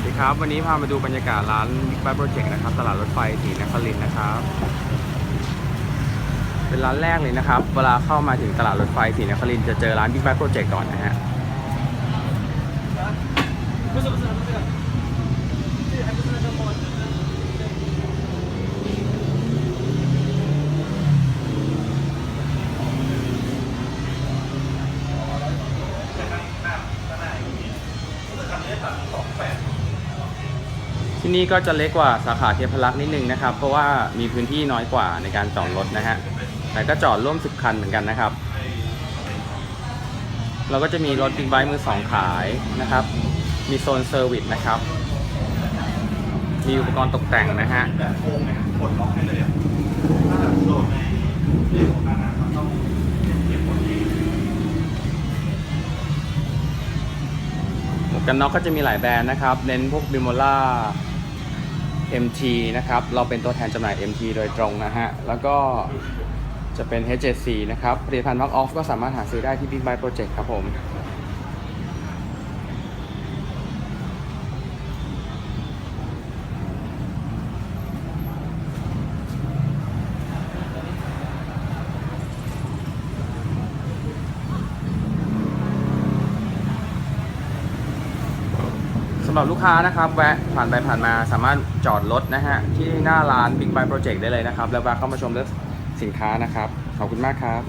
วัสดีครับ วันนี้พามาดูบรรยากาศร้านบิ๊กแบ๊บโปรเจกต์นะครับ ตลาดรถไฟศรีนครินทร์นะครับ เป็นร้านแรกเลยนะครับ เวลาเข้ามาถึงตลาดรถไฟศรีนครินทร์จะเจอร้านบิ๊กแบ๊บโปรเจกต์ก่อนนะฮะ ที่นี่ก็จะเล็กกว่าสาขาเทพรักษ์นิดนึงนะครับ เพราะว่ามีพื้นที่น้อยกว่าในการจอดรถนะฮะ แต่ก็จอดร่วมสิบคันเหมือนกันนะครับ เราก็จะมีรถบิ๊กไบค์มือสองขายนะครับ มีโซนเซอร์วิสนะครับ มีอุปกรณ์ตกแต่งนะฮะ กันน็อกก็จะมีหลายแบรนด์นะครับ เน้นพวกบิโมล่า MT นะครับ เราเป็นตัวแทนจำหน่าย MT โดยตรงนะฮะ แล้วก็จะเป็น H7C นะครับผลิตภัณฑ์ Mark Off ก็สามารถหาซื้อได้ที่ Big Buy Project ครับผม สำหรับลูกค้านะครับแวะผ่านไปผ่านมาสามารถจอดรถนะฮะที่หน้าร้าน Big Buy Project ได้เลยนะครับ แล้วแวะเข้ามาชมเลือกสินค้านะครับ ขอบคุณมากครับ